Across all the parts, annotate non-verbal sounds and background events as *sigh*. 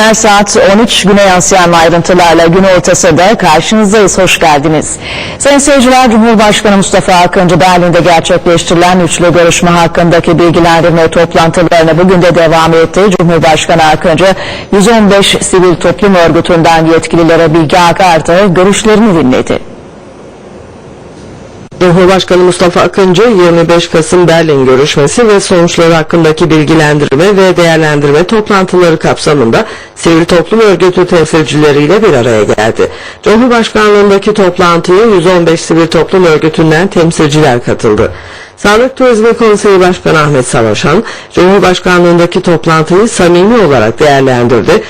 günler saat 13 Güney Asya'nın ayrıntılarla gün ortasında karşınızdayız. Hoş geldiniz. Sayın seyirciler Cumhurbaşkanı Mustafa Akıncı Berlin'de gerçekleştirilen üçlü görüşme hakkındaki bilgilendirme toplantılarına bugün de devam etti. Cumhurbaşkanı Akıncı 115 sivil toplum örgütünden yetkililere bilgi aktardı, görüşlerini dinledi. Cumhurbaşkanı Mustafa Akıncı 25 Kasım Berlin görüşmesi ve sonuçları hakkındaki bilgilendirme ve değerlendirme toplantıları kapsamında sivil toplum örgütü temsilcileriyle bir araya geldi. Cumhurbaşkanlığındaki toplantıya 115 sivil toplum örgütünden temsilciler katıldı. Sağlık Turizmi Konseyi Başkanı Ahmet Savaşan, Cumhurbaşkanlığındaki toplantıyı samimi olarak değerlendirdi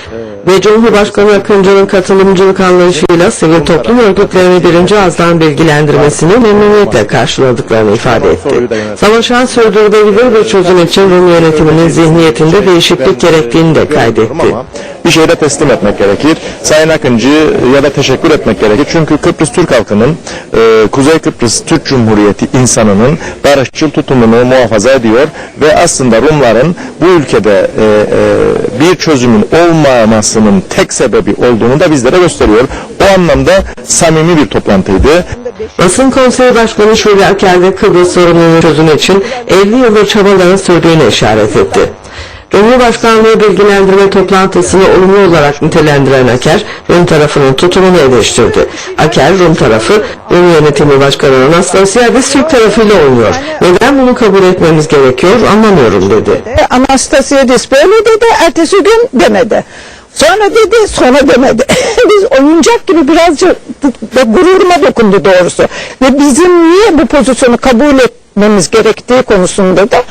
ve Cumhurbaşkanı Akıncı'nın katılımcılık anlayışıyla sivil toplum örgütlerini birinci ağızdan bilgilendirmesini memnuniyetle karşıladıklarını ifade etti. Savaşan sürdürülebilir bir çözüm için Rum yönetiminin zihniyetinde değişiklik gerektiğini de kaydetti. Bir şeyde teslim etmek gerekir. Sayın Akıncı ya da teşekkür etmek gerekir. Çünkü Kıbrıs Türk halkının, e, Kuzey Kıbrıs Türk Cumhuriyeti insanının barışçıl tutumunu muhafaza ediyor ve aslında Rumların bu ülkede e, e, bir çözümün olmamasının tek sebebi olduğunu da bizlere gösteriyor. O anlamda samimi bir toplantıydı. Basın Konseyi Başkanı Şule Aker de Kıbrıs sorununun çözümü için 50 yıldır çabaların sürdüğünü işaret etti. Cumhurbaşkanlığı bilgilendirme toplantısını olumlu olarak nitelendiren Aker, Rum tarafının tutumunu eleştirdi. Aker, Rum tarafı, Rum yönetimi başkanı Anastasiadis Türk tarafıyla oynuyor. Neden bunu kabul etmemiz gerekiyor anlamıyorum dedi. Anastasiadis böyle dedi, ertesi gün demedi. Sonra dedi, sonra demedi. *laughs* Biz oyuncak gibi birazcık da gururuma dokundu doğrusu. Ve bizim niye bu pozisyonu kabul etmemiz gerektiği konusunda da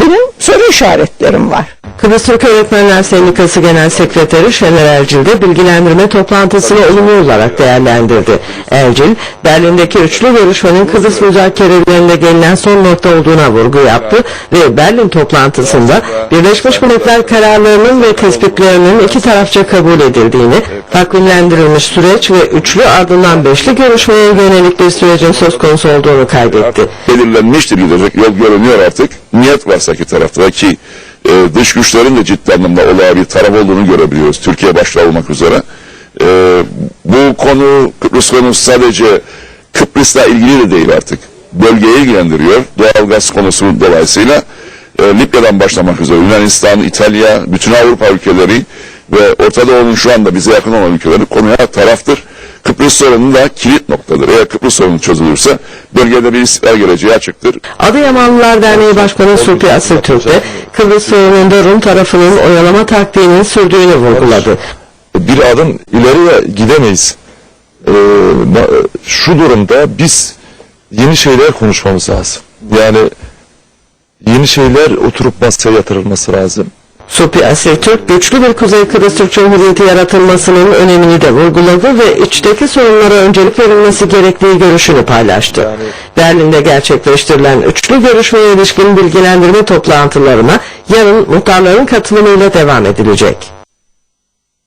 benim soru işaretlerim var. Kıbrıs Türk Öğretmenler Sendikası Genel Sekreteri Şener Ercil de bilgilendirme toplantısını olumlu olarak değerlendirdi. Ercil, Berlin'deki üçlü görüşmenin Kıbrıs müzakerelerinde gelinen son nokta olduğuna vurgu yaptı ve Berlin toplantısında Birleşmiş Milletler kararlarının ve tespitlerinin iki tarafça kabul edildiğini, takvimlendirilmiş süreç ve üçlü ardından beşli görüşmeye yönelik bir sürecin söz konusu olduğunu kaydetti. belirlenmiştir gidecek yol görünüyor artık. Niyet varsa ki tarafta ki e, dış güçlerin de ciddi anlamda olaya bir taraf olduğunu görebiliyoruz. Türkiye başta olmak üzere. E, bu konu Kıbrıs konusu sadece Kıbrıs'la ilgili de değil artık. Bölgeyi ilgilendiriyor. Doğalgaz konusu dolayısıyla e, Libya'dan başlamak üzere Yunanistan, İtalya, bütün Avrupa ülkeleri ve Orta Doğu'nun şu anda bize yakın olan ülkeleri konuya taraftır. Kıbrıs sorunu da kilit noktadır. Eğer Kıbrıs sorunu çözülürse bölgede bir istikrar geleceği açıktır. Adıyamanlılar Derneği Başkanı Sulpi Asıltürk de Kıbrıs sorununda Rum tarafının oyalama taktiğinin sürdüğünü vurguladı. bir adım ileriye gidemeyiz. Ee, şu durumda biz yeni şeyler konuşmamız lazım. Yani yeni şeyler oturup masaya yatırılması lazım. Supi Asiltürk güçlü bir Kuzey Kıbrıs Türk Cumhuriyeti yaratılmasının önemini de vurguladı ve içteki sorunlara öncelik verilmesi gerektiği görüşünü paylaştı. Berlin'de gerçekleştirilen üçlü görüşmeye ilişkin bilgilendirme toplantılarına yarın muhtarların katılımıyla devam edilecek.